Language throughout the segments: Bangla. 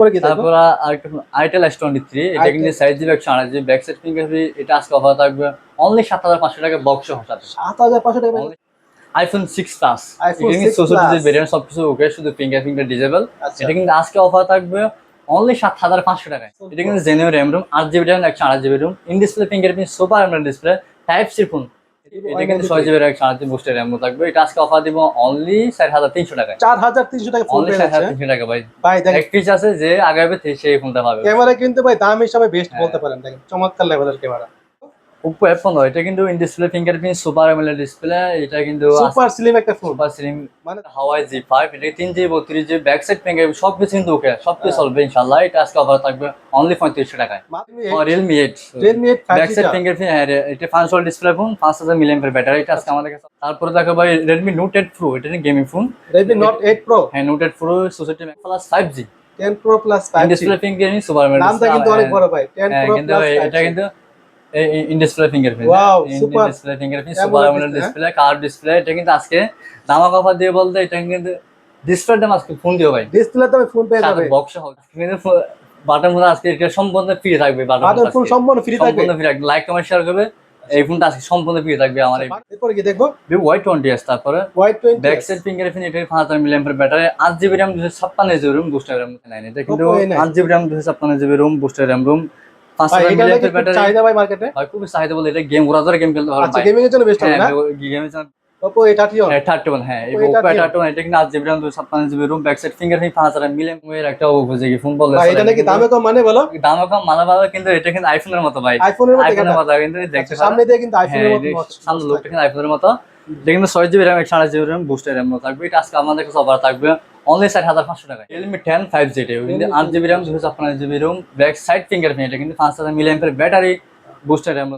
পরে কি তারপর আরেকটা আইটেল এস টোয়েন্টি থ্রি এটা কিন্তু সাইজ জিবি একশো আঠাশ জিবি ব্যাক সাইড ফিঙ্গারপ্রিন্ট এটা আজকে অফার থাকবে। অনলি সাত হাজার পাঁচশো টাকা বক্স সাথে সাত হাজার পাঁচশো টাকা আইফোন সিক্স প্লাস এটা কিন্তু 6 চৌষট্টি Plus। জিবি ভেরিয়েন্ট সবকিছু ওকে শুধু ডিজেবল আচ্ছা। এটা কিন্তু আজকে অফার থাকবে। অনলি সাত হাজার পাঁচশো টাকায় এটা কিন্তু জেনুয়ার র্যাম রুম আট জিবি র্যাম একশো আট GB ROM in display fingerprint super display type C phone এটা কিন্তু ছয় জিবি একশো আট জিবি বুস্টের র্যাম থাকবে। এটা আজকে অফার দিব অনলি চার হাজার তিনশো টাকা চার হাজার তিনশো টাকা ফোন অনলি চার হাজার তিনশো টাকা ভাই। ভাই দেখেন। এক পিস আছে যে আগাবে সেই ফোনটা পাবে। ক্যামেরা কিন্তু ভাই দাম হিসাবে বেস্ট হ্যাঁ। বলতে পারেন দেখেন। চমৎকার লেভেলের ক্যামেরা। ওপো এফ পনেরো এটা কিন্তু in display fingerprint super AMOLED display এটা কিন্তু সুপার স্লিম একটা ফোন সুপার স্লিম মানে হাওয়াই জি ফাইভ এটা তিন জিবি বত্রিশ জি ব্যাক সাইড ফিঙ্গার সব কিছু কিন্তু ওকে সব কিছু হ্যাঁ। চলবে ইনশাল্লাহ এটা আজকে অফার থাকবে অনলি পঁয়ত্রিশশো টাকায়। Realme eight Redmi eight back side fingerprint হ্যাঁ এটা ফাংশনাল ডিসপ্লে ফোন পাঁচ হাজার মিলিয়ামের ব্যাটারি এটা আজকে আমাদের কাছে তারপরে দেখো ভাই রেডমি নোট এইট প্রো এটা gaming phone Redmi Note eight Pro হ্যাঁ Note eight Pro society plus five G ten Pro plus five display fingerprint super দামটা কিন্তু অনেক বড় ভাই টেন হ্যাঁ প্রো প্লাস এটা কিন্তু in display fingerprint. Display fingerprint super AMOLED display display এটা কিন্তু আজকে দামাক অফার দিয়ে বলতে এটা কিন্তু ডিসপ্লে দাম আজকে ফোন দিও ভাই। ডিসপ্লে তো ফোন পেয়ে যাবে। বক্স বাটন ফোন আজকে এটা সম্পূর্ণ ফ্রি থাকবে বাটন সম্পূর্ণ ফ্রি থাকবে। সম্পূর্ণ ফ্রি থাকবে। লাইক কমেন্ট শেয়ার করবে। এই ফোনটা আজকে সম্পূর্ণ ফ্রি থাকবে আমার এরপরে কি দেখব। ওয়াই টোয়েন্টি এস তারপরে। Y twenty back side fingerprint এটা পাঁচ হাজার মিলিয়ামের ব্যাটারি আট জিবি র্যাম দুশো ছাপ্পান্ন GB ROM booster RAM nine এটা কিন্তু Oppo A9 আট জিবি র্যাম দুশো ছাপ্পান্ন GB ROM booster RAM ROM পাঁচ হাজার এটা নাকি মিলিয়ামের খুব ব্যাটারি চাহিদা ভাই মার্কেটে খুবই চাহিদা বলে এটা গেম ওরা গেম খেলতে পারবে আচ্ছা গেমিং এর জন্য বেস্ট হবে না? গেমের Oppo A31 থার্টি ওয়ান এই Oppo Oppo A31 thirty one এটা আট জিবি র্যাম দুশো ছাপ্পান্ন GB ROM back side fingerprint পাঁচ হাজার মিলিয়ামের একটা বুঝে কি ফোন বলে এটা নাকি দামে কম মানে বলো? দাম কম মালা ভালো কিন্তু এটা কিন্তু আইফোনের মতো ভাই। আইফোনের মতো আইফোনের মতো কিন্তু দেখতে আচ্ছা, সামনে দিয়ে কিন্তু আইফোনের হ্যাঁ, মতো সামনে লোকটা কিন্তু আইফোনের মতো। এটা কিন্তু ছয় জিবি র্যাম একশো আঠাশ জিবি র্যাম বুস্টার র্যাম থাকবে। এটা আজকে আমাদের কাছে অফার থাকবে। অনলি ষাট হাজার পাঁচশো টাকা রিয়েলমি টেন ফাইভ জি কিন্তু আট জিবি র্যাম দুশো ছাপ্পান্ন GB ROM back side fingerprint এটা কিন্তু পাঁচ হাজার মিলিয়ামের ব্যাটারি বুস্টার র্যাম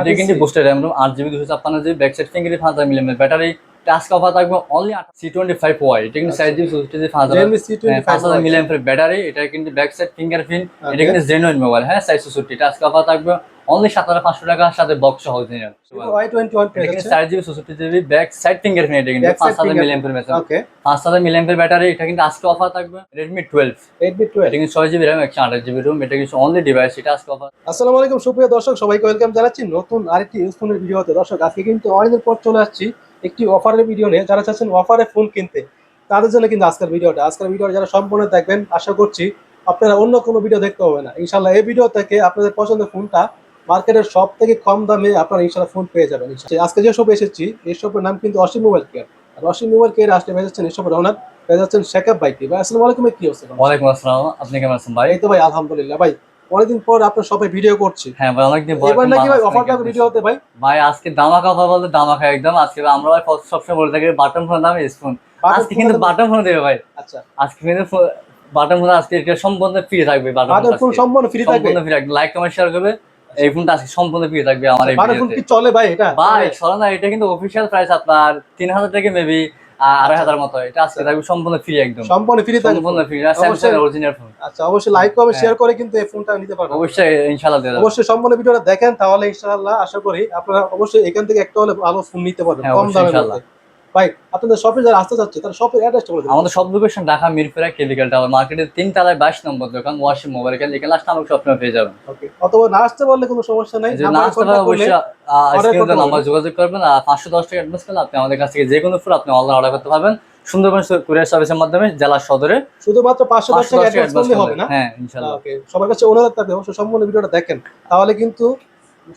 এটা কিন্তু বুস্টার র্যাম রুম আট জিবি দুশো ছাপ্পান্ন জিবি ব্যাক সাইড ফিঙ্গারপ্রিন্ট পাঁচ হাজার মিলিয়ামের ব্যাটারি আজকে অফার থাকবে only C twenty five Y এটা কিন্তু সাইজ জিবি চৌষট্টি জিবি পাঁচ হাজার Redmi C25 হ্যাঁ, পাঁচ হাজার White। মিলিয়ামের ব্যাটারি এটা কিন্তু ব্যাক সাইড ফিঙ্গারপ্রিন্ট এটা কিন্তু জেনুইন মোবাইল হ্যাঁ সাইজ চৌষট্টি এটা আজকে অফার থাকবে অনলি সাত হাজার পাঁচশো টাকার সাথে বক্স সহ জেনুইন Y21 পেয়ে এটা কিন্তু যাচ্ছে চার জিবি চৌষট্টি জিবি ব্যাক সাইড ফিঙ্গারপ্রিন্ট এটা কিন্তু পাঁচ হাজার ব্যাটারি ওকে পাঁচ হাজার মিলিয়ামের ব্যাটারি এটা কিন্তু আজকে অফার থাকবে রেডমি টুয়েলভ Redmi 12 এটা কিন্তু ছয় জিবি র্যাম একশো আঠাশ জিবি রুম এটা কিন্তু অনলি ডিভাইস এটা আজকে অফার আসসালামু আলাইকুম সুপ্রিয় দর্শক সবাইকে ওয়েলকাম জানাচ্ছি নতুন আরেকটি ইউজফোনের ভিডিওতে দর্শক আজকে কিন্তু অনেকদিন পর চলে আসছি একটি অফারের ভিডিও নিয়ে। যারা চাচ্ছেন অফারে ফোন কিনতে তাদের জন্য কিন্তু আজকের ভিডিওটা আজকের ভিডিওটা যারা সম্পূর্ণ দেখবেন আশা করছি আপনারা অন্য কোনো ভিডিও দেখতে হবে না। ইনশাল্লাহ এই ভিডিও থেকে আপনাদের পছন্দের ফোনটা মার্কেটের সব থেকে কম দামে আপনারা ইনশাল্লাহ ফোন পেয়ে যাবেন আজকে যে শপ এসেছি এই শপের নাম কিন্তু অসীম মোবাইল কেয়ার আর অসীম মোবাইল কেয়ার আসলে পেয়ে যাচ্ছেন এই শপের ওনার পেয়ে যাচ্ছেন শেখাব বাইকি ভাই আসসালামু আলাইকুম কি অবস্থা ওয়ালাইকুম আসসালাম। আপনি কেমন আছেন ভাই? এই তো ভাই আলহামদুলিল্লাহ। ভাই অনেকদিন পর আপনার শপে ভিডিও করছি। হ্যাঁ ভাই অনেকদিন পর এবার নাকি ভাই অফারটা ভিডিও হতে ভাই? ভাই আজকে দামাকা অফার বলতে দামাকা একদম। আজকে আমরা ভাই সবসময় বলে থাকি বাটন ফোন দামে স্পুন আজকে কিন্তু বাটন ফোন দেবে ভাই। আচ্ছা। আজকে কিন্তু বাটন ফোন আজকে সম্পূর্ণ ফ্রি থাকবে বাটন বাটন ফোন সম্পূর্ণ ফ্রি থাকবে? সম্পূর্ণ ফ্রি থাকবে। লাইক কমেন্ট শেয়ার করবে। এই ফোনটা আজকে সম্পূর্ণ ফ্রি থাকবে আমার এই ফোন কি চলে ভাই এটা? ভাই চলো। না এটা কিন্তু অফিসিয়াল প্রাইস আপনার মেবি আড়াই হাজার মতো। এটা আজকে থাকবে সম্পূর্ণ ফ্রি একদম। সম্পূর্ণ ফ্রি থাকবে। সম্পূর্ণ ফ্রি স্যামসাং অরিজিনাল ফোন আচ্ছা অবশ্যই লাইক করবে। শেয়ার করে কিন্তু এই ফোনটা নিতে পারবেন। অবশ্যই ইনশাআল্লাহ দেওয়া অবশ্যই সম্পূর্ণ ভিডিওটা দেখেন তাহলে ইনশাআল্লাহ আশা করি আপনারা অবশ্যই এখান থেকে একটা হলে ভালো ফোন নিতে পারবেন হ্যাঁ, কম দামের ইনশাআল্লাহ। ভাই আপনাদের শপে যারা আসতে চাচ্ছে তার শপের অ্যাড্রেসটা বলে দিন। আমাদের সব লোকেশন ঢাকা মিরপুরা কেমিক্যাল টাওয়ার মার্কেটের তিন তলায় বাইশ নম্বর দোকান ওয়াশিং মোবাইল কেন এখানে আসলে আমাকে স্বপ্ন পেয়ে যাবেন। ওকে অথবা না আসতে বললে কোনো সমস্যা নাই না আসতে পারে contact করলে- অবশ্যই নাম্বার যোগাযোগ করবেন আর পাঁচশো দশ টাকা অ্যাডভান্স করলে আপনি আমাদের কাছ থেকে যে কোনো ফুল আপনি অনলাইন অর্ডার করতে পারবেন। সুন্দরবন কুরিয়ার সার্ভিসের মাধ্যমে জেলা সদরে শুধুমাত্র পাঁচশো দশ টাকা অ্যাডভান্স করলে হবে না? হ্যাঁ ইনশাল্লাহ। ওকে সবার কাছে অনুরোধ থাকবে অবশ্যই সম্পূর্ণ ভিডিওটা দেখেন। তাহলে কিন্তু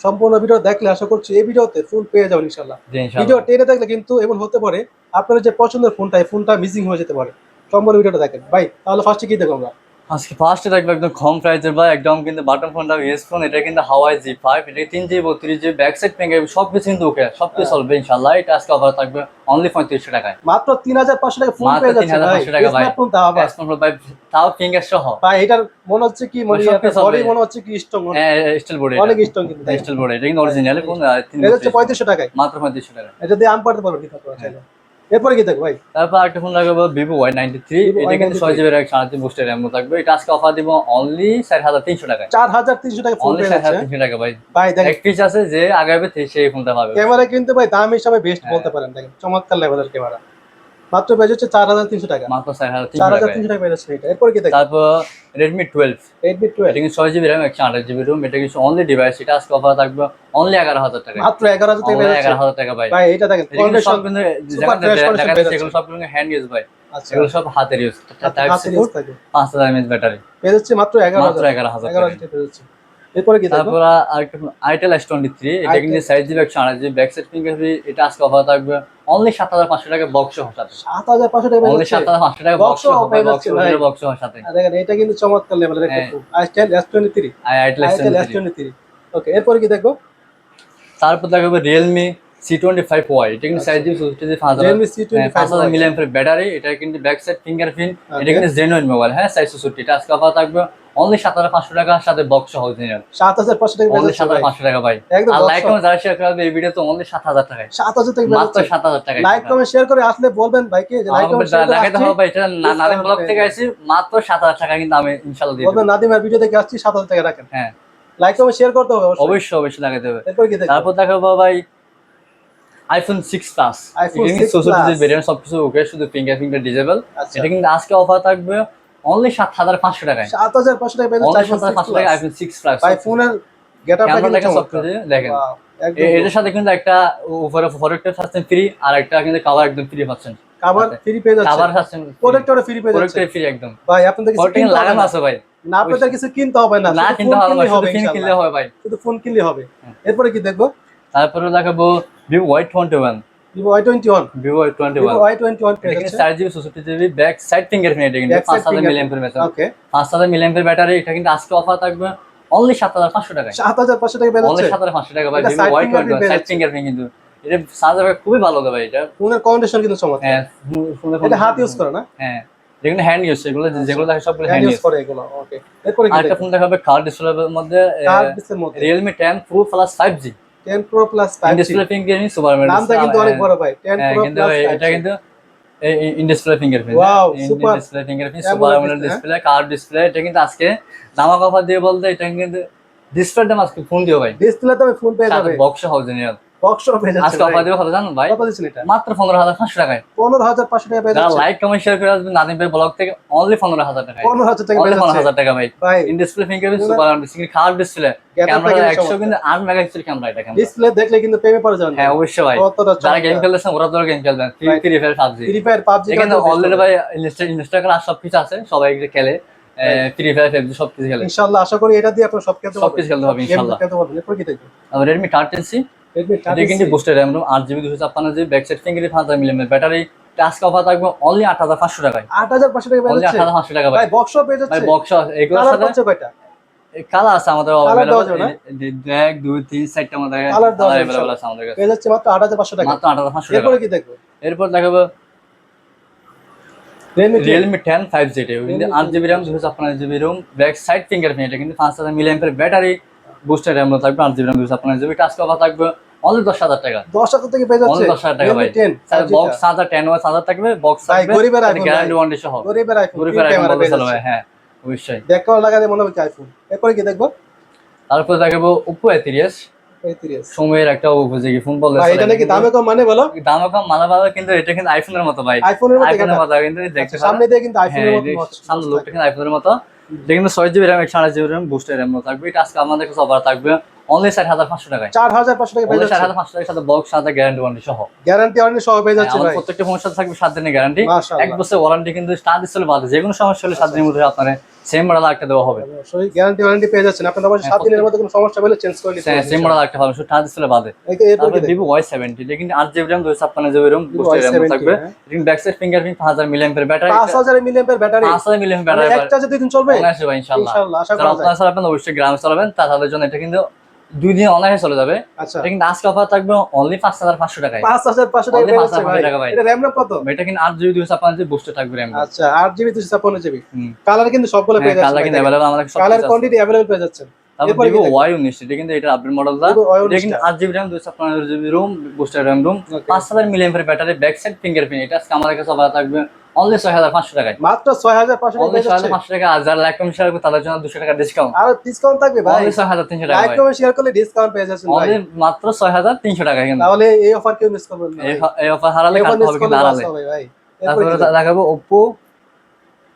সম্পূর্ণ ভিডিও দেখলে আশা করছি এই ভিডিওতে ফুল পেয়ে যাবেন ইনশাল্লাহ ভিডিও টেনে দেখলে কিন্তু এমন হতে পারে আপনার যে পছন্দের ফোনটা এই ফোনটা মিসিং হয়ে যেতে পারে। সম্পূর্ণ ভিডিওটা দেখেন। ভাই তাহলে ফার্স্টে কি দেখো আমরা? আজকে ফার্স্টে দেখব একদম কম প্রাইসের বা একদম কিন্তু বাটন ফোনটা ইয়েস ফোন এটা কিন্তু হাওয়াই জি ফাইভ এটা তিন জিবি বত্রিশ জিবি ব্যাক সাইড পেঙ্গে সব কিছু কিন্তু ওকে সব কিছু হ্যাঁ। চলবে ইনশাল্লাহ এটা আজকে অফার থাকবে অনলি পঁয়ত্রিশশো টাকায়। মাত্র তিন হাজার পাঁচশো টাকা ফোন মাত্র পেয়ে যাচ্ছে 3500 ভাই। টাকা ভাই। ভাই তাও ফিঙ্গার সহ। ভাই এটার মনে হচ্ছে কি মানে বডি মনে হচ্ছে কি স্ট্রং স্টিল বোর্ড অনেক স্ট্রং কিন্তু স্টিল বোর্ড এটা কিন্তু অরিজিনাল ফোন তিন এটা হচ্ছে পঁয়ত্রিশশো টাকায়। মাত্র পঁয়ত্রিশশো টাকা এটা দিয়ে আম পারতে ঠিক আছে। এরপরে কি থাকবে ভাই? তারপর একটা ফোন লাগাবো ভিভো ওয়াই নাইনটি থ্রি এটা কিন্তু Y93 ছয় জিবি একশো সাড়ে তিন বুস্টের র্যাম থাকবে। এটা আজকে অফার দিব অনলি চার হাজার তিনশো টাকা চার হাজার তিনশো টাকা অনলি চার হাজার তিনশো টাকা ভাই। ভাই এক পিস আছে যে আগাবে সেই ফোনটা পাবে। ক্যামেরা কিন্তু ভাই দাম হিসাবে বেস্ট হ্যাঁ। বলতে পারেন দেখেন। চমৎকার লেভেলের ক্যামেরা। মাত্র পেয়ে যাচ্ছে চার হাজার তিনশো টাকা। মাত্র চার হাজার চার হাজার তিনশো টাকা পেয়ে যাচ্ছে এটা এরপরে কি তারপর রেডমি টুয়েলভ রেডমি টুয়েলভ এটা কিন্তু ছয় জিবি র্যাম একশো আঠাশ জিবি রুম এটা কিছু অনলি ডিভাইস এটা আজকে অফার থাকবে অনলি এগারো হাজার টাকা মাত্র এগারো হাজার টাকা এগারো হাজার টাকা ভাই। ভাই এটা দেখেন কিন্তু সব কিন্তু এগুলো সব কিন্তু হ্যান্ড ইউজ ভাই। আচ্ছা। এগুলো সব হাতের ইউজ টাইপ সি পাঁচ হাজার এমএচ ব্যাটারি পেয়ে যাচ্ছে মাত্র এগারো হাজার। এগারো হাজার এরপরে কি তারপর আইটেল এস টোয়েন্টি থ্রি এটা কিন্তু সাইজ জিবি একশো আঠাশ জিবি ব্যাক সাইড ফিঙ্গারপ্রিন্ট এটা আজকে অফার থাকবে অনলি সাত হাজার পাঁচশো টাকা বক্স সাথে। সাত হাজার পাঁচশো টাকা অনলি সাত হাজার পাঁচশো টাকা বক্স সহ বক্স। বক্স সাথে। দেখেন এটা কিন্তু চমৎকার লেভেলের একটা। Phone Itel S twenty three Itel S twenty three okay এরপরে কি দেখো তারপর দেখাবো Realme C twenty five Y এটা কিন্তু সাইজ চৌষট্টি পাঁচ হাজার পাঁচ ব্যাটারি এটা কিন্তু ব্যাক সাইড ফিঙ্গারপ্রিন্ট এটা কিন্তু জেনুইন মোবাইল হ্যাঁ সাইজ চৌষট্টি এটা আজকে অফার থাকবে অনলি সাত হাজার পাঁচশো টাকার সাথে বক্স সহ সাত হাজার পাঁচশো টাকা অনলি সাত হাজার পাঁচশো টাকা ভাই। আর লাইক। কমেন্ট যারা শেয়ার করবে এই ভিডিও তো অনলি সাত হাজার টাকায়। সাত হাজার টাকা মাত্র সাত হাজার টাকায়। লাইক কমেন্ট শেয়ার করে আসলে বলবেন ভাইকে যে লাইক কমেন্ট শেয়ার আসছি। এটা নাদিম ব্লগ থেকে আসি মাত্র সাত হাজার টাকা কিন্তু আমি ইনশাল্লাহ দিয়ে বলবেন নাদিমের ভিডিও দেখে আসছি সাত হাজার টাকা রাখেন। হ্যাঁ। লাইক কমেন্ট শেয়ার করতে হবে অবশ্যই। অবশ্যই লাগাতে হবে। দেখো তারপর দেখাবো ভাই আইফোন সিক্স প্লাস iPhone 6 চৌষট্টি Plus। ভেরিয়েন্ট সবকিছু ওকে শুধু ফিঙ্গার ফিঙ্গার ডিজেবল আচ্ছা। এটা কিন্তু আজকে অফার থাকবে অনলি সাত হাজার পাঁচশো টাকায়। সাত হাজার পাঁচশো টাকা পেয়ে অনলি যাচ্ছে সাত হাজার পাঁচশো টাকা আইফোন সিক্স প্লাস ভাই ফোনের গেট আপটা ক্যামেরা কিন্তু। সবকিছু দেখেন। Wow, একদম। এ- এটার সাথে কিন্তু একটা উপরে প্রোডাক্টের পাচ্ছেন ফ্রি আর একটা কিন্তু কাভার একদম ফ্রি পাচ্ছেন কাভার ফ্রি পেয়ে যাচ্ছে। কাভার পাচ্ছেন প্রোডাক্টরে ফ্রি পেয়ে যাচ্ছে। ফ্রি একদম। ভাই আপনাদের কিছু হবে লাগানো আছে ভাই। না আপনাদের কিছু কিনতে হবে না। না কিন্তু হবে কিনলে। হয় ভাই। শুধু ফোন কিনলে হবে। হ্যাঁ। এরপরে কি দেখব? তারপরে দেখাবো Vivo Y twenty one Y twenty one Vivo Y twenty one twenty one চার ব্যাক সাইড পাঁচ হাজার পাঁচ হাজার ব্যাটারি এটা কিন্তু আজকে অফার থাকবে অনলি সাত হাজার পাঁচশো টাকা খুবই ভালো হবে এটা। কিন্তু হ্যাঁ ইউজ করে না? হ্যাঁ হ্যান্ড ইউজ এগুলো যেগুলো সবগুলো হ্যান্ড ইউজ করে ফোন দেখাবে 10 pro plus 5G display fingerprint super নামটা কিন্তু অনেক বড় ভাই 10 প্রো প্লাস এটা কিন্তু in display fingerprint wow super display fingerprint এমন সুপার অ্যামোলেড? ডিসপ্লে ডিসপ্লে এটা কিন্তু আজকে দামা কফার দিয়ে বলতে এটা কিন্তু ডিসপ্লেটা আজকে ফোন দিও ভাই। ডিসপ্লে তো ফোন পেয়ে যাবে। বক্স হাউস নিয়ে বক্স পেয়ে যাচ্ছে আজকে অফার দিবে কত জানো ভাই? কত দিচ্ছেন এটা? মাত্র পনেরো হাজার পাঁচশো টাকায়। 15500 টাকা পেয়ে যাচ্ছে। লাইক কমেন্ট শেয়ার করে আসবেন নাদিম ভাই ব্লগ থেকে অনলি পনেরো হাজার 15000 টাকা পেয়ে যাচ্ছে। হাজার টাকা ভাই। ভাই। ইন ডিসপ্লে ফিঙ্গারপ্রিন্ট পুরো- super display card display camera কিন্তু একশো চমৎকার। কিন্তু আট মেগাপিক্সেল ক্যামেরা এটা ক্যামেরা ডিসপ্লে দেখলে কিন্তু প্রেমে পড়ে যাবেন। হ্যাঁ অবশ্যই ভাই। কতটা যারা গেম খেলতেছেন ওরা তো গেম খেলবেন free fire PUBG free fire PUBG এখানে অলরেডি ভাই ইনস্টাগ্রাম আর সব কিছু আছে। সবাই খেলে। ফ্রি ফায়ার সব কিছু খেলে। ইনশাআল্লাহ আশা করি এটা দিয়ে আপনারা সব খেলতে সব কিছু খেলতে পারবেন ইনশাল্লাহ খেলতে পারবেন। এরপর কি রেডমি এটা কিন্তু বুস্টার র্যাম আট জিবি দুশো ছাপ্পান্ন জিবি ব্যাক সাইড ফিঙ্গারি পাঁচ হাজার মিলিয়ন ব্যাটারি টাস্ক অফার থাকবে অনলি আট হাজার পাঁচশো টাকায়। 8500 টাকা অনলি আট হাজার পাঁচশো টাকা ভাই বক্স পেয়ে যাচ্ছে। বক্স এগুলোর সাথে? কয়টা? কালার আছে আমাদের এক দুই তিন চারটা আমাদের কালার অ্যাভেলেবল আছে আমাদের কাছে। পেয়ে যাচ্ছে মাত্র 8500 টাকা। মাত্র আট হাজার পাঁচশো টাকা। এরপরে কি দেখব? এরপর দেখাবো রিয়েলমি টেন ফাইভ জি কিন্তু আট জিবি র্যাম দুশো ছাপ্পান্ন GB ROM back side fingerprint এটা কিন্তু পাঁচ হাজার মিলিয়ন ব্যাটারি বুস্টার র্যাম থাকবে আট জিবি র্যাম দুশো ছাপ্পান্ন জিবি কভার থাকবে। অনলি দশ হাজার টাকা। 10000 থেকে পেয়ে যাচ্ছে দশ হাজার টাকা ভাই। বক্স হাজার টেন ওয়াস হাজার থাকবে বক্স থাকবে গ্যারান্টি। ওয়ারেন্টি সহ। গরিবের আইফোন গরিবের আইফোন হ্যাঁ অবশ্যই। লাগালে মনে হবে আইফোন এরপরে কি দেখব? তারপর দেখাবো ওপো এ তিরিশ সময়ের একটা উপযোগী ফোন বলে এটা নাকি দামে কম মানে বলো? দাম কম মালা ভালো কিন্তু এটা কিন্তু আইফোনের মতো ভাই। আইফোনের মতো আইফোনের মতো কিন্তু দেখতে আচ্ছা, সামনে দিয়ে কিন্তু আইফোনের হ্যাঁ, মতো সামনে লোকটা কিন্তু আইফোনের মতো। এটা কিন্তু ছয় জিবি র্যাম একশো আঠাশ জিবি র্যাম বুস্টার র্যাম থাকবে। এটা আজকে আমাদের কাছে অফার থাকবে। অনলি ষাট হাজার পাঁচশো টাকায়। 4500 টাকা পেয়ে যাচ্ছে হাজার পাঁচশো টাকার সাথে বক্স সাথে গ্যারান্টি ওয়ারেন্টি সহ। গ্যারান্টি অনেক সহ পেয়ে যাচ্ছে হ্যাঁ, ভাই। প্রত্যেকটা ফোনের সাথে থাকবে সাত দিনের গ্যারান্টি এক বছর ওয়ারেন্টি কিন্তু স্টার ডিসপ্লে বাদে যে কোনো সমস্যা হলে সাত দিনের মধ্যে আপনার সেম মডেল একটা দেওয়া হবে। অবশ্যই গ্যারান্টি ওয়ারেন্টি পেয়ে যাচ্ছেন। আপনার অবশ্যই হ্যাঁ, 7 দিনের মধ্যে কোনো সমস্যা হলে চেঞ্জ করে নিতে সেম মডেল একটা হবে শুধু টাচ ডিসপ্লে বাদে। তারপরে? ভিভো ওয়াই সেভেন্টি এটা কিন্তু আট জিবি র্যাম দুই ছাপ্পান্ন জিবি র্যাম বুস্টার Y70 থাকবে হ্যাঁ। কিন্তু ব্যাক সাইড ফিঙ্গারপ্রিন্ট পাঁচ হাজার মিলিয়ন ব্যাটারি 5000 মিলিঅ্যাম্পিয়ার ব্যাটারি পাঁচ হাজার মিলিয়ন মানে এক ব্যাটারি চার্জে দুই দিন চলবে? অনায়াসে ভাই ইনশাল্লাহ ইনশাআল্লাহ আশা করা যায়। আপনারা অবশ্যই গ্রামে চালাবেন তাদের জন্য এটা কিন্তু দুই দিন অনলাইনে চলে যাবে। আচ্ছা। কিন্তু আজকে অফার থাকবে অনলি পাঁচ হাজার পাঁচশো টাকায়। পাঁচ হাজার পাঁচশো টাকা পাঁচ হাজার টাকা ভাই এটা র্যাম কত? এটা কিন্তু আট জিবি দুশো ছাপ্পান্ন জিবি বুস্টার থাকবে র্যাম আচ্ছা আট জিবি দুশো ছাপ্পান্ন জিবি কালার কিন্তু সবগুলো পেয়ে হ্যাঁ, যাচ্ছে কালার কিন্তু অ্যাভেলেবল সব কালার কোয়ান্টিটি অ্যাভেলেবল পেয়ে যাচ্ছে কিন্তু এটা GB GB ROM booster ROM পাঁচ হাজার মিলিয়াম ব্যাটারি ব্যাক সাইড এটা আমাদের কাছে থাকবে অনলি ছয় হাজার পাঁচশো টাকায়। মাত্র 6500 টাকা অনলি পেয়ে ছয় যাচ্ছে হাজার পাঁচশো টাকা আর যারা লাইক কমেন্ট শেয়ার করবে তাদের জন্য দুশো টাকা ডিসকাউন্ট আর ডিসকাউন্ট থাকবে ভাই। অনলি হাজার তিনশো টাকা লাইক কমেন্ট শেয়ার করলে ডিসকাউন্ট পেয়ে যাচ্ছেন ভাই। অনলি মাত্র ছয় হাজার তিনশো টাকা কিন্তু। তাহলে এই অফার কেউ মিস করবেন না এই অফার হারালে কাটতে হবে কিন্তু হারালে? তারপরে দেখাবো? দেখাবো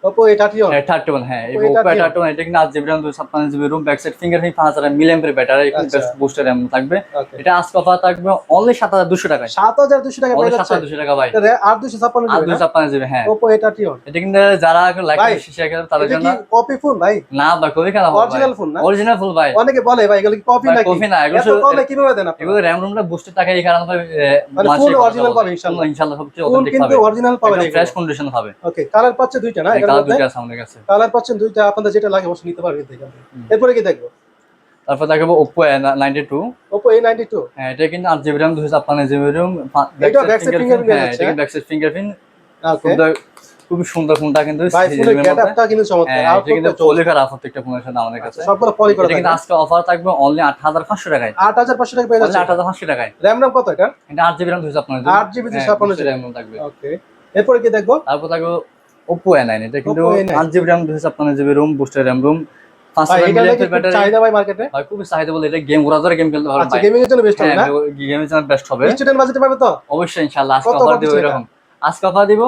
Oppo Oppo A31 thirty one হ্যাঁ এই ওপো A31 থার্টি ওয়ান এটা কিন্তু আট জিবি র্যাম দুশো ছাপ্পান্ন GB ROM back side fingerprint পাঁচ হাজার মিলিয়ামের ব্যাটারি আচ্ছা। বুস্টার র্যাম থাকবে। এটা আজকে অফার থাকবে অনলি সাত হাজার দুশো টাকায়। 7200 টাকা সাত যাচ্ছে হাজার দুশো টাকা ভাই। এটা রে- আর 256 জিবি দুশো না? ছাপ্পান্ন জিবি হ্যাঁ। Oppo A31 এটা কিন্তু যারা লাইক ভাই, শেয়ার করে তাদের জন্য কপি ফোন ভাই? না ভাই কবি কেন অরিজিনাল ফোন না? অরিজিনাল ফুল ভাই। অনেকে বলে ভাই এগুলো কি কপি নাকি? কপি না, এগুলো কমে কীভাবে দেন আপনারা? এগুলো র্যাম রুমটা বুস্টের টাকা এই কারণে ভাই full original পাবে ইনশাআল্লাহ। ইনশাআল্লাহ সবচেয়ে ফোন অথেন্টিক কিন্তু অরিজিনাল পাবেন ফ্রেশ কন্ডিশন হবে। ওকে কালার পাচ্ছে দুইটা না? কালার মধ্যে আছে আমাদের কাছে। কালার পাচ্ছেন দুইটা আপনাদের যেটা লাগে অবশ্যই নিতে পারবেন এরপরে কি দেখব? তারপর দেখাবো ওপো নাইনটি Oppo A92 হ্যাঁ এটা কিন্তু আট জিবি র্যাম দুশো ছাপ্পান্ন জিবি র্যাম এটাও back side fingerprint আছে। এটা ব্যাক ফিঙ্গারপ্রিন্ট ওকে খুবই সুন্দর ফোনটা কিন্তু ভাই ফোনের সিরিজের কিন্তু চমৎকার। আর এটা কিন্তু পলি করা প্রত্যেকটা ফোনের সাথে আমাদের কাছে। সবগুলো পলি করা কিন্তু আজকে অফার থাকবে অনলি আট হাজার পাঁচশো টাকায়। 8500 টাকা পেয়ে যাচ্ছে আট হাজার পাঁচশো টাকায়। র‍্যাম রাম কত এটা? এটা আট জিবি। র্যাম দুশো ছাপ্পান্ন 8 জিবি। 256 থাকবে। ওকে এরপরে কি দেখব? তারপর থাকবে এ নাইন এটা কিন্তু Oppo A9 GB GB ROM booster ROM চাহিদা ভাই মার্কেটে ভাই খুবই চাহিদা বলে এটা গেম ওরা গেম খেলতে পারবে আচ্ছা গেমিং এর জন্য বেস্ট হবে হ্যাঁ না? গেমের জন্য বেস্ট হবে। স্টুডেন্ট বাজেটে পাবে তো? অবশ্যই ইনশাআল্লাহ আজকে অফার কত দিব ছিল এরকম। আজকে অফার দিব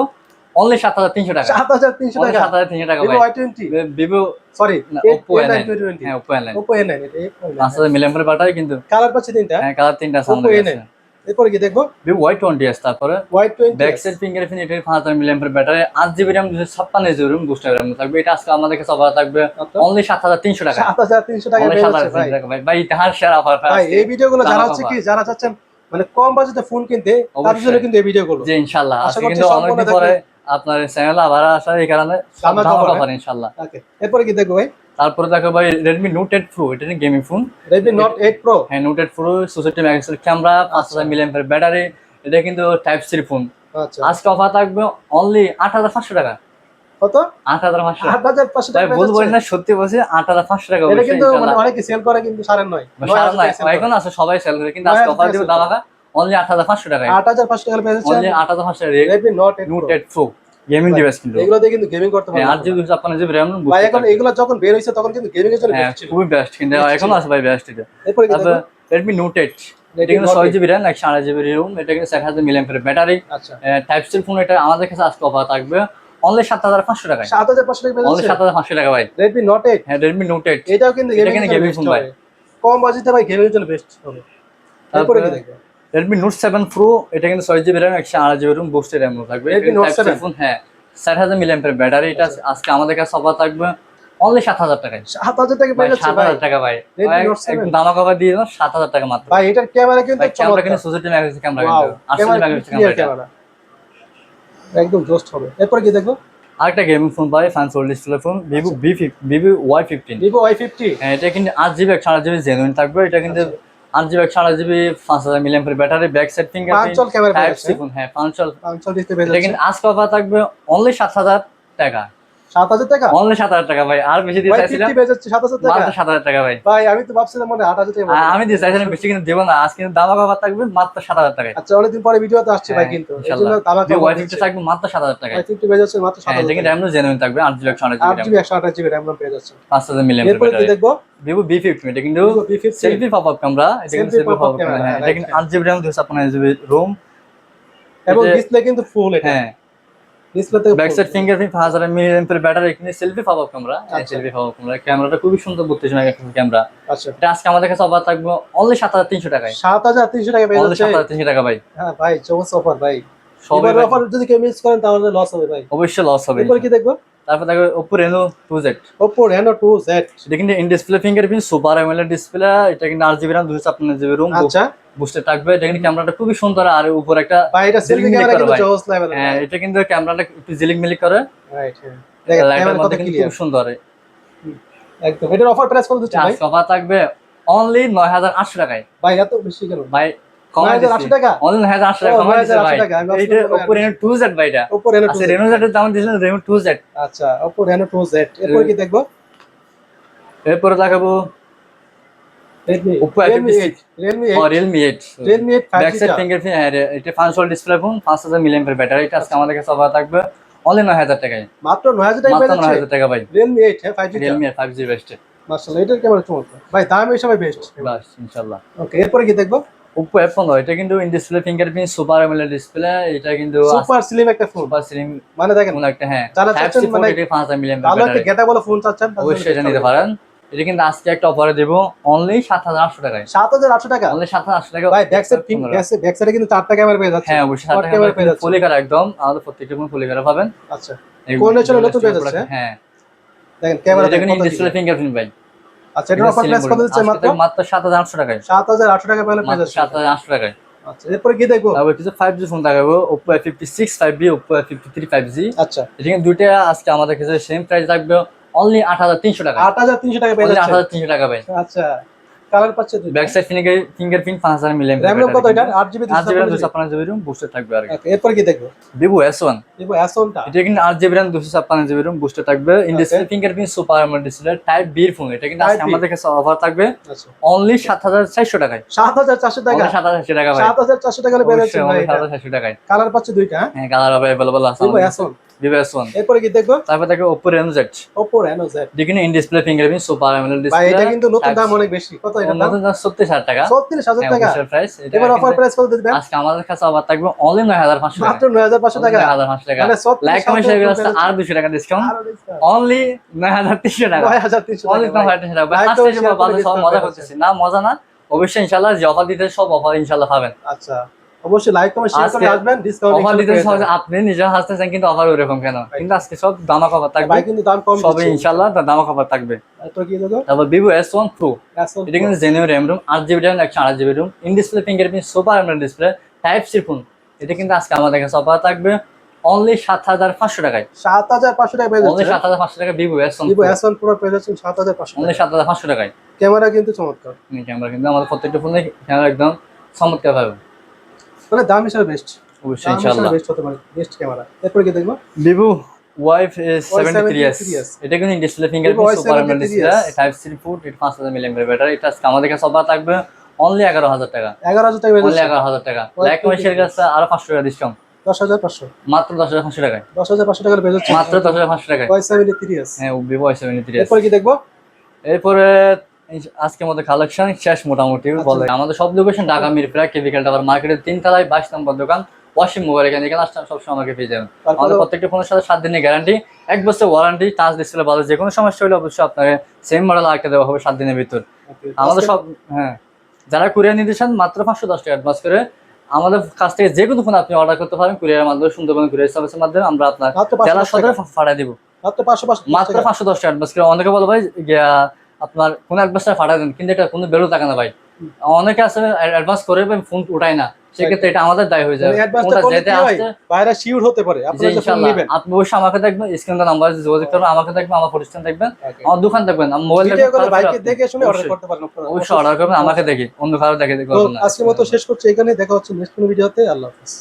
অনলি সাত হাজার তিনশো টাকা। 7300 টাকা? সাত হাজার তিনশো টাকা Vivo ভাই। Y20 ভিভো সরি না, Oppo A9 হ্যাঁ ওপো এ Oppo A9 এটা পাঁচ ব্যাটারি কিন্তু। কালার পাচ্ছে তিনটা? হ্যাঁ কালার তিনটা আছে Oppo আমাদের A9 কাছে এরপরে কি দেখব ওয়াই টোয়েন্টি এস তারপরে Y20 ব্যাক সাইড ফিঙ্গারপ্রিন্ট এটার পাঁচ হাজার মিলিয়ামের ব্যাটারি আট জিবি র্যাম দুশো ছাপ্পান্ন জিবি র্যাম বুস্টার র্যাম থাকবে। এটা আজকে আমাদের কাছে অফার থাকবে অনলি সাত হাজার তিনশো টাকা। 7300 টাকা অনলি পেয়ে সাত হাজার ভাই তিনশো টাকা ভাই ভাই ইতিহাস শেয়ার অফার ভাই এই ভিডিওগুলো যারা দাম হচ্ছে কি যারা চাচ্ছেন মানে কম বাজেটে ফোন কিনতে তাদের জন্য কিন্তু এই ভিডিওগুলো যে ইনশাল্লাহ। আজকে কিন্তু অনেকদিন পরে আপনার চ্যানেল আবার আসার এই কারণে ওকে এরপরে কি দেখব ভাই? তারপরে দেখো ভাই রেডমি নোট এইট প্রো এটা gaming phone Redmi Note 8 Pro? হ্যাঁ note eight pro society magnetic camera পাঁচ হাজার মিলিয়ামের ব্যাটারি এটা কিন্তু টাইপ সি ফোন আচ্ছা। আজকে অফার থাকবে অনলি আট হাজার পাঁচশো টাকা। কত? আট হাজার পাঁচশো। 8500 তাই টাকা বলব না সত্যি বলছি আট হাজার পাঁচশো টাকা এটা কিন্তু মানে অনেকে সেল করে কিন্তু সাড়ে নয়। নয়, এখন আছে সবাই সেল করে কিন্তু আজকে নয় অফার হাজার দিব sell অনলি আট হাজার পাঁচশো টাকায় আট হাজার পাঁচশো টাকা অনলি আট হাজার পাঁচশো টাকা Redmi Note 8 note eight pro gaming device কিন্তু এগুলো দিয়ে কিন্তু গেমিং করতে হ্যাঁ, পারবেন জিবি দুশো ছাপ্পান্ন জিবি র্যাম ভাই এখন এগুলো যখন বের হয়েছে তখন কিন্তু গেমিং এর জন্য হ্যাঁ best ছিল। খুবই বেস্ট কিন্তু এখন আছে ভাই বেস্ট এটা। এরপরে কি তারপর দেখব? রেডমি নোট এটা Redmi কিন্তু Note ছয় 8 জিবি র্যাম একশো আড়াই জিবি রুম এটা কিন্তু এক হাজার মিলিয়ামের ব্যাটারি আচ্ছা। টাইপ সি ফোন এটা আমাদের কাছে আজকে অফার থাকবে। অনলি সাত হাজার পাঁচশো টাকায়। সাত হাজার পাঁচশো টাকা অনলি সাত হাজার পাঁচশো টাকা ভাই। রেডমি নোট এইট হ্যাঁ রেডমি নোট এইট এটাও কিন্তু গেমিং phone best কম বাজেটে ভাই গেমিং এর জন্য বেস্ট হবে। এরপরে কি তারপরে দেখব? রেডমি নোট সেভেন প্রো এটা কিন্তু ছয় জিবি র্যাম একশো আড়াই জিবি রুম বুস্টের র্যাম থাকবে। Redmi Note 7? ফোন হ্যাঁ ষাট হাজার মিলিয়ামের ব্যাটারি এটা আজকে আমাদের কাছে অফার থাকবে অনলি সাত হাজার টাকায়। সাত হাজার টাকা সাত হাজার টাকা ভাই। Redmi Note 7? একদম দামা কভার দিয়ে দিলাম সাত হাজার টাকা মাত্র। ভাই এটার ক্যামেরা কিন্তু ক্যামেরা কিন্তু সোসাইটি ম্যাগনেটিক ক্যামেরা কিন্তু আসলে ক্যামেরা একদম জোস্ট হবে। এরপরে কি দেখব? আরেকটা গেমিং ফোন পাই ফ্যান ডিসপ্লে ফোন ভিভো আচ্ছা। B Vivo Y fifteen Vivo Y fifty হ্যাঁ এটা কিন্তু আট জিবি একশো আট জিবি জেনুইন থাকবে এটা কিন্তু আচ্ছা। আট জিবি একশো জিবি পাঁচ হাজার ব্যাটারি ব্যাক সাইড ফিঙ্গার হ্যাঁ এটা কিন্তু আজকে থাকবে অনলি সাত হাজার টাকা। সাত হাজার টাকা? অনলি সাত হাজার টাকা ভাই আর বেশি দিয়ে চাইছিলাম সাত হাজার টাকা? সাত হাজার টাকা ভাই। ভাই আমি তো ভাবছিলাম মনে আট হাজার টাকা আমি দিয়ে চাইছিলাম বেশি কিন্তু দেবো না। আজ কিন্তু দামা থাকবে মাত্র সাত হাজার টাকায়। আচ্ছা অনেকদিন পরে ভিডিওতে আসছে ভাই হ্যাঁ, কিন্তু। ওয়াই ফিফটি থাকবে মাত্র সাত হাজার ওয়াই ফিফটি পেয়ে যাচ্ছে মাত্র সাত হ্যাঁ হাজার এটা জেনুইন থাকবে আট জিবি একশো আট জিবি জিবি একশো আঠাশ জিবি র্যাম পেয়ে যাচ্ছে। পাঁচ হাজার ব্যাটারি দেখব? ভিভো বি ফিফটি এটা কিন্তু Vivo V50 selfie pop up camera এটা কিন্তু সেলফি পপ আপ ক্যামেরা এটা কিন্তু। আট জিবি র্যাম দুশো ছাপ্পান্ন জিবি রোম এবং ডিসপ্লে কিন্তু ফুল এটা। হ্যাঁ ডিসপ্লে থেকে ব্যাক সাইড ফিঙ্গারপ্রিন্ট পাঁচ হাজার মিলিয়ামের ব্যাটারি এখানে সেলফি পাবো আচ্ছা। সেলফি ক্যামেরা ক্যামেরাটা খুবই সুন্দর বত্রিশ মেগাপিক্সেল ক্যামেরা আচ্ছা। এটা আজকে আমাদের কাছে অফার থাকবে অনলি সাত হাজার তিনশো টাকায়। সাত হাজার তিনশো টাকা পেয়ে যাচ্ছে। সাত হাজার তিনশো টাকা ভাই। হ্যাঁ ভাই চৌস অফার ভাই। সবাই অফার যদি কেউ মিস করেন তাহলে লস হবে ভাই। অবশ্যই লস হবে। এরপর কি দেখব? তারপর দেখো Oppo Reno two Z Oppo Reno two Z এটা কিন্তু in display fingerprint super AMOLED display এটা কিন্তু আট জিবি রাম দুশো ছাপ্পান্ন জিবি রুম আচ্ছা। বুস্টে থাকবে। এটা কিন্তু ক্যামেরাটা খুবই সুন্দর আর উপর একটা ভাই এটা সেলফি ক্যামেরা কিন্তু। চৌস লেভেল হ্যাঁ এটা কিন্তু ক্যামেরাটা একটু জিলিক মিলিক করে। রাইট হ্যাঁ। লাইটের মধ্যে কিন্তু খুব সুন্দর। একদম। এটার অফার প্রাইস কত দিচ্ছে ভাই? অফার থাকবে অনলি নয় হাজার আটশো টাকায়। ভাই এত বেশি কেন? ভাই 9,800 টাকা? টাকা ও, কমাই দিচ্ছে 9,800 ভাই। টাকা, আমি ভাবছিলাম এইটা নয় ওপো রেনো টু ভাই এটা। ওপো রেনো টু রেনো জেডের দাম দিয়েছিলেন রেনো টু আচ্ছা ওপো রেনো টু এরপর কি দেখব? এরপরে দেখাবো Redmi Oppo Redmi A56 eight Redmi ও eight Realme eight Redmi eight five back side fingerprint রে- এটা ফাংশনাল ডিসপ্লে ফোন পাঁচ হাজার মিলিয়ামের ব্যাটারি এটা আজকে আমাদের কাছে থাকবে। অনলি নয় হাজার টাকায়। মাত্র নয় হাজার টাকা নয় হাজার টাকা ভাই। রেডমি এইট হ্যাঁ five G Realme five G best মার্শাল্লাহ এটার ক্যামেরা চমৎকার। ভাই দাম এই সময় বেস্ট বাস ইনশাল্লাহ ওকে এরপরে কি দেখব? ওপো এফ পনেরো এটা কিন্তু in display fingerprint super AMOLED display এটা কিন্তু সুপার স্লিম একটা ফোন সুপার স্লিম মানে দেখেন একটা হ্যাঁ যারা চাচ্ছেন মানে এটা পাঁচ হাজার মিলিয়ন ভালো একটা গেটা বলে ফোন চাচ্ছেন অবশ্যই এটা নিতে পারেন। এটা কিন্তু আজকে একটা অফারে দেবো অনলি সাত হাজার আটশো টাকায়। সাত হাজার আটশো টাকা? অনলি সাত হাজার আটশো টাকা ভাই ব্যাক সাইড ব্যাক সাইডে কিন্তু চারটা ক্যামেরা পেয়ে যাচ্ছে হ্যাঁ অবশ্যই Quad camera পেয়ে যাচ্ছে। ফুলি কালার একদম আমাদের প্রত্যেকটা ফোন ফুলি কালার পাবেন। আচ্ছা। কোন রেশনে নতুন পেয়ে যাচ্ছে? হ্যাঁ। দেখেন ক্যামেরা কিন্তু ডিসপ্লে ফিঙ্গারপ্রিন্ট ভাই। আচ্ছা এটার অফার প্রাইস কত দিচ্ছে মাত্র? মাত্র সাত হাজার আটশো টাকায়। সাত হাজার আটশো টাকা পেলে পেয়ে যাচ্ছে সাত হাজার আটশো টাকায়। আচ্ছা এরপরে কি দেখব? তারপর কিছু ফাইভ জি ফোন দেখাবো। B Oppo fifty three five G আচ্ছা। এখানে দুইটা আজকে আমাদের কাছে সেম প্রাইস থাকবে। অনলি আট হাজার তিনশো টাকা আট হাজার তিনশো টাকা পেয়ে যাচ্ছে হাজার তিনশো টাকা ভাই আচ্ছা। কালার পাচ্ছে দুই ব্যাক সাইড ফিঙ্গার ফিঙ্গারপ্রিন্ট 5000 মিলি র‍্যাম লোক কত এটা? 8 GB 8 GB 256 GB ROM booster থাকবে আর এরপর কি দেখব? ভিভো s1 ভিভো s1 টা। এটা কিন্তু 8 GB RAM 256 GB ROM booster থাকবে। Industry display fingerprint super AMOLED display type B phone এটা কিন্তু আজকে আমাদের কাছে অফার থাকবে। আচ্ছা। অনলি 7400 টাকায়। 7400 টাকা? 7400 টাকা ভাই। 7400 টাকা হলে বের ভাই 7400 টাকায়। কালার পাচ্ছে দুইটা হ্যাঁ? কালার अवेलेबल আছে ভিভো s1 অনলি টাকা। আর টাকা ডিসকাউন্ট অনলি টাকা। সব মজা না মজা না। অবশ্যই ইনশাল্লাহ যে অফার দিতে সব অফার ইনশাল্লাহ পাবেন। আচ্ছা। অবশ্যই লাইক কমেন্ট শেয়ার করে আসবেন ডিসকাউন্ট অফার দিতে সব আপনি নিজে হাসতেছেন কিন্তু অফার ওরকম কেন? কিন্তু আজকে সব দামা থাকবে ভাই কিন্তু দাম কম সবই ইনশাল্লাহ দামা থাকবে। তো কি তারপর ভিভো এস ওয়ান প্রো অ্যাসন এটা কিন্তু জেনুইন রুম আট জিবি র্যাম একশো আট GB ROM in display fingerprint super display type C phone এটা কিন্তু আজকে আমাদের কাছে অফার থাকবে। অনলি সাত হাজার পাঁচশো টাকায়। সাত হাজার পাঁচশো টাকা পেয়ে অনলি যাচ্ছে। সাত হাজার পাঁচশো টাকা ভিভো এস ভিভো পুরো পেয়ে যাচ্ছেন সাত হাজার পাঁচশো অনলি সাত হাজার পাঁচশো টাকায়। ক্যামেরা কিন্তু চমৎকার। ক্যামেরা কিন্তু আমাদের প্রত্যেকটা ফোনে ক্যামেরা একদম চমৎকার মানে দাম হিসাবে বেস্ট অবশ্যই হিসাবে বেস্ট হতে পারে বেস্ট ক্যামেরা এরপরে কি দেখব। ভিভো ওয়াইফ এস 73S এটা কিন্তু display fingerprint super Y73S display type C foot এটা পাঁচ হাজার মিলিয়ন ব্যাটারি এটা আমাদের কাছে অফার থাকবে অনলি এগারো হাজার টাকা। এগারো হাজার টাকা অনলি এগারো হাজার টাকা। Y73S লাইক কাছে আরও পাঁচশো টাকা ডিসকাউন্ট দশ হাজার পাঁচশো। মাত্র দশ হাজার পাঁচশো টাকায়। দশ হাজার পাঁচশো মাত্র দশ হাজার পাঁচশো টাকায়। ওয়াই সেভেন্টি থ্রি হ্যাঁ ভিভো ওয়াই সেভেন্টি থ্রি এরপরে কি দেখব। এরপরে আজকের মধ্যে কালেকশন শেষ মোটামুটি আচ্ছা। বলে। আমাদের সব লোকেশন ঢাকা মিরপুরা কেমিক্যাল টাওয়ার মার্কেটের তিন তলায় বাইশ নম্বর দোকান ওয়াশিং মোবাইল এখানে এখানে আসলে সবসময় আমাকে পেয়ে যাবেন। আমাদের প্রত্যেকটা ফোনের সাথে সাত দিনের গ্যারান্টি এক বছর ওয়ারেন্টি টাচ ডিসপ্লে ভালো যে কোনো সমস্যা হলে অবশ্যই আপনাকে সেম মডেল আরেকটা দেওয়া হবে সাত দিনের ভিতর। আমাদের সব হ্যাঁ। যারা কুরিয়ার নিতে চান মাত্র পাঁচশো দশ টাকা অ্যাডভান্স করে আমাদের কাছ থেকে যে কোনো ফোন আপনি অর্ডার করতে পারেন কুরিয়ারের মাধ্যমে সুন্দরবন কুরিয়ার সার্ভিসের মাধ্যমে আমরা আপনার জেলা সদরে পাঠিয়ে দিব। মাত্র পাঁচশো মাত্র পাঁচশো দশ টাকা অ্যাডভান্স করে। অনেকে বলো ভাই আপনার কোন অ্যাডভান্সটা ফাটা দেন কিন্তু এটা কোনো বেরো থাকে না ভাই। অনেকে আছে অ্যাডভান্স করে ফোন উঠায় না। সেক্ষেত্রে এটা আমাদের দায় হয়ে যাবে। মানে যেতে আসতে বাইরে শিওর হতে পারে। আপনারা যখন নেবেন। আপনি অবশ্যই আমাকে দেখবেন স্ক্রিনটা নাম্বার যোগাযোগ করবেন আমাকে দেখবেন আমার প্রতিষ্ঠান দেখবেন আমার দোকান দেখবেন আমার মোবাইল দেখবেন বাইকে দেখে শুনে অর্ডার। করতে পারেন অবশ্যই অর্ডার করবেন আমাকে দেখে অন্য কারও দেখে দেখে তো আজকের মতো শেষ করছি এখানে দেখা হচ্ছে নেক্সট ভিডিওতে আল্লাহ হাফিজ।